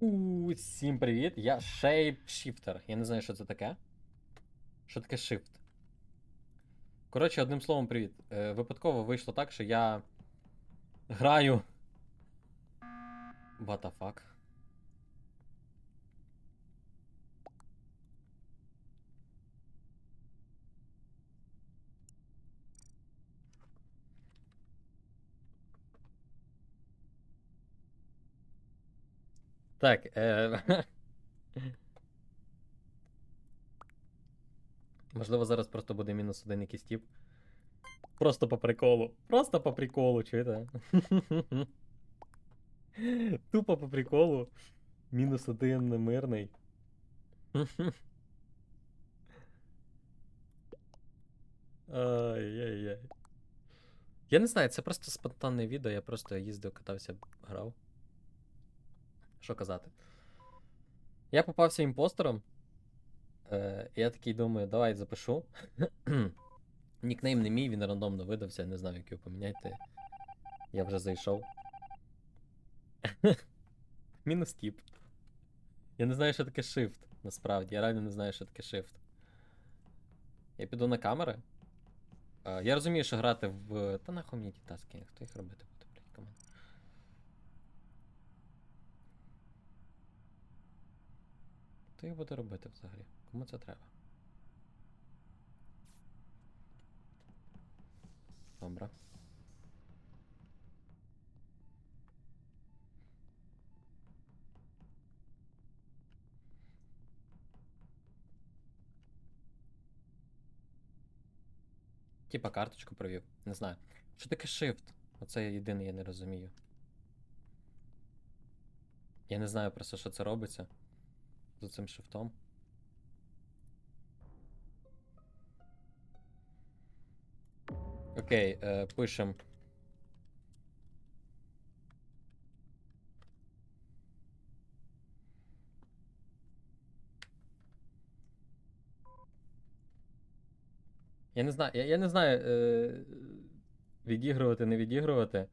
Усім привіт, я Shapeshifter. Я не знаю, що це таке. Що таке Shift? Коротше, одним словом, привіт. Е, випадково вийшло так, що я граю. What the fuck? Так, е... Можливо, зараз просто буде мінус один якийсь тип. Просто по приколу. Просто по приколу, чуєте? Тупо по приколу. Мінус один мирний. Ай-яй-яй. Я не знаю, це просто спонтанне відео, я просто їздив, катався, грав. Що казати? Я попався імпостером. Е, я такий думаю, давай запишу. Нікнейм не мій, він рандомно видався, не знаю, як його поміняти. Я вже зайшов. Мінус тіп. Я не знаю, що таке shift, насправді. Я реально не знаю, що таке shift. Я піду на камери. Е, я розумію, що грати в. Та нахуй мені ті таски, хто їх робити буде, блядь, команд. Хто їх буде робити взагалі? Кому це треба? Добре. Типа карточку провів. Не знаю. Що таке shift? Оце єдине я не розумію. Я не знаю просто, що це робиться з цим шифтом. Окей, е, пишем. Я не знаю, я, я не знаю, е, відігрувати, не відігрувати.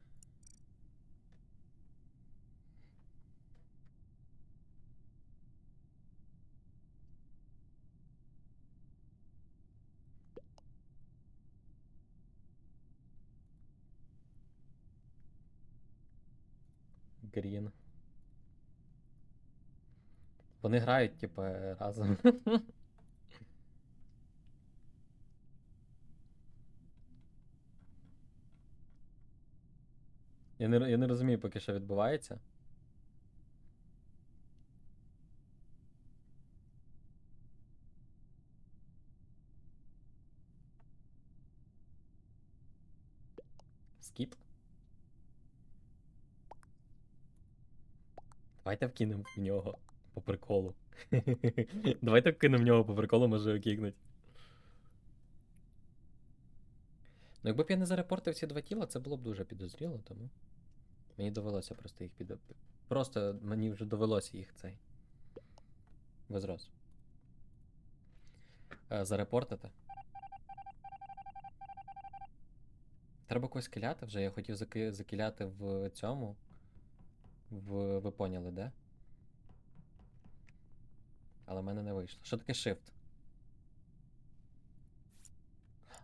Грін. Вони грають, типу, разом. Я не, я не розумію поки що відбувається. Давайте вкинемо в нього по приколу. Давайте вкинемо в нього по приколу, може його кікнуть. Ну, якби б я не зарепортив ці два тіла, це було б дуже підозріло, тому. Мені довелося просто їх під. Просто мені вже довелося їх цей. Возрос. Е, зарепортити. Треба когось киляти вже. Я хотів заки... закиляти в цьому. В... Ви поняли, де? Але в мене не вийшло. Що таке shift?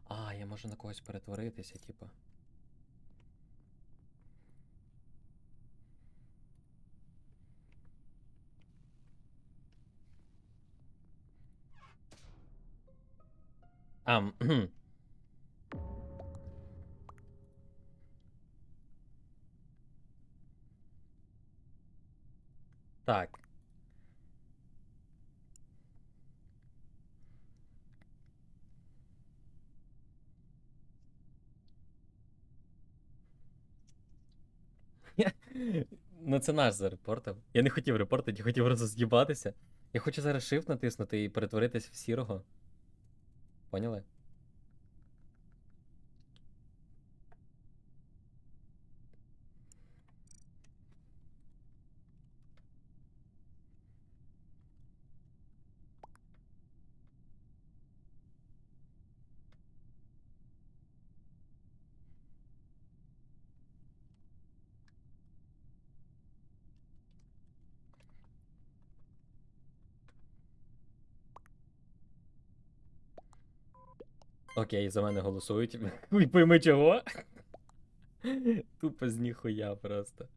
А, я можу на когось перетворитися, типа. А, Так. Ну, це наш зарепортив. Я не хотів репортити, я хотів роз'їбатися. Я хочу зараз shift натиснути і перетворитись в сірого. Поняли? Окей, за мене голосують. Пойми чого. Тупо з ніхуя просто.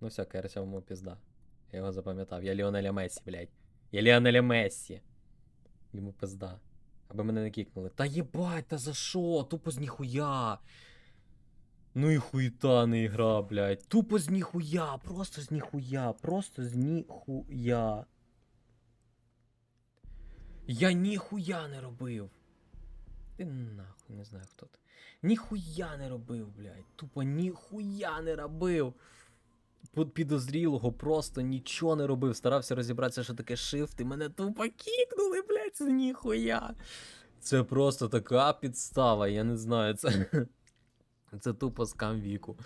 Ну все, Керся йому пізда. Я його запам'ятав. Я Ліонеля Мессі, блядь. Я Ліонеля Мессі. Йому пизда. Аби мене не кікнули. Та єбать, та за що? Тупо з ніхуя. Ну і хуйта не ігра, блядь. Тупо з ніхуя, просто з ніхуя, просто з ніхуя. Я ніхуя не робив. Ти нахуй не знаю хто ти. Ніхуя не робив, блядь. Тупо ніхуя не робив. Під підозрілого просто нічого не робив. Старався розібратися, що таке shift, і мене тупо кікнули, блядь, з ніхуя. Це просто така підстава, я не знаю, це. Це тупо скам віку.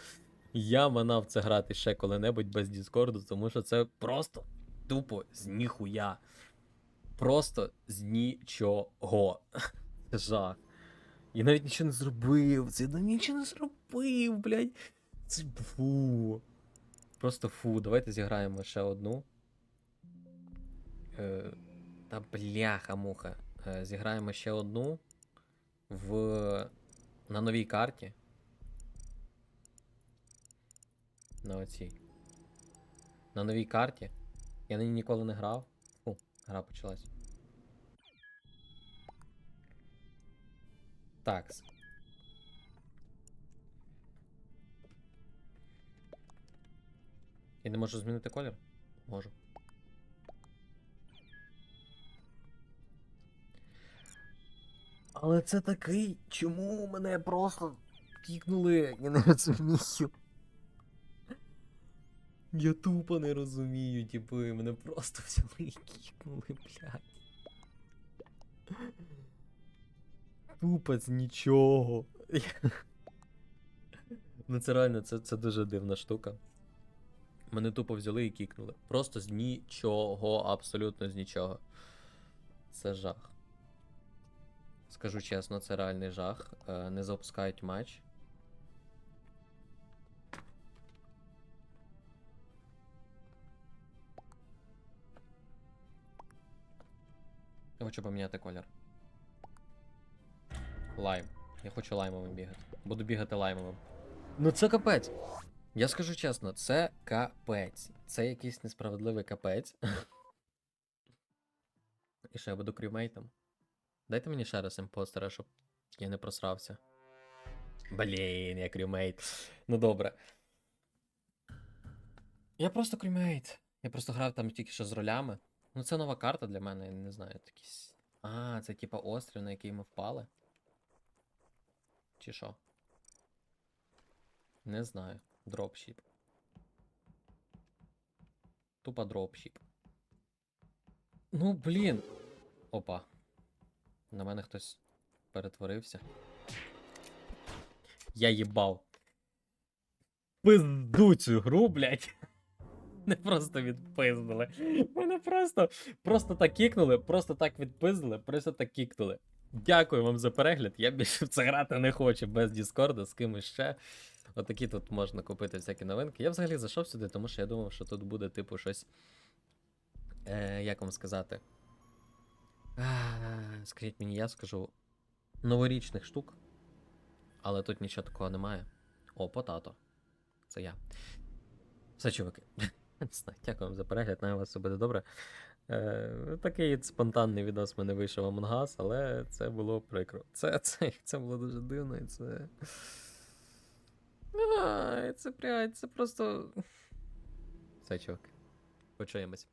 Я манав це грати ще коли-небудь без Діскорду, тому що це просто тупо з ніхуя. Просто з нічого. Жах. Я навіть нічого не зробив. Це я нічого не зробив, блядь. Це фу. Просто фу. Давайте зіграємо ще одну. Е, та бляха-муха. Е, зіграємо ще одну в... на новій карті. На оцій. На новій карті. Я на ній ніколи не грав. Фу, гра почалась. Такс. Я не можу змінити колір? Можу. Але це такий. Чому мене просто кікнули? Я не розумію. Я тупо не розумію, типу, мене просто взяли і кікнули, блядь. Тупо з нічого. Ну це реально, це, це дуже дивна штука. Мене тупо взяли і кікнули. Просто з нічого, абсолютно з нічого. Це жах. Скажу чесно, це реальний жах. Е, Не запускають матч. Я хочу поміняти колір. Лайм. Я хочу лаймовим бігати. Буду бігати лаймовим. Ну це капець. Я скажу чесно, це капець. Це якийсь несправедливий капець. І що я буду крюмейтом? Дайте мені ще раз імпостера, щоб я не просрався. Блін, я крюмейт. Ну добре. Я просто крюмейт. Я просто грав там тільки що з ролями. Ну, це нова карта для мене, я не знаю, якісь. А, це типа острів, на який ми впали. Чи що? Не знаю. Дропшіп. Тупо дропшіп. Ну, блін. Опа. На мене хтось перетворився. Я їбав. Пизду цю гру, блядь. Не просто відпиздили. Мене просто, просто так кікнули, просто так відпиздили, просто так кікнули. Дякую вам за перегляд. Я більше в це грати не хочу без Діскорда, з кимось ще. Отакі тут можна купити всякі новинки. Я взагалі зайшов сюди, тому що я думав, що тут буде, типу, щось. Е, як вам сказати? Скажіть мені, я скажу новорічних штук. Але тут нічого такого немає. О, потато. Це я. Все, чуваки. Дякую вам за перегляд, на вас все буде добре. Е, такий спонтанний відос мене вийшов Among Us, але це було прикро. Це, це, це було дуже дивно, і це. А, це, блядь, це просто. Все, чувак. Почуємось.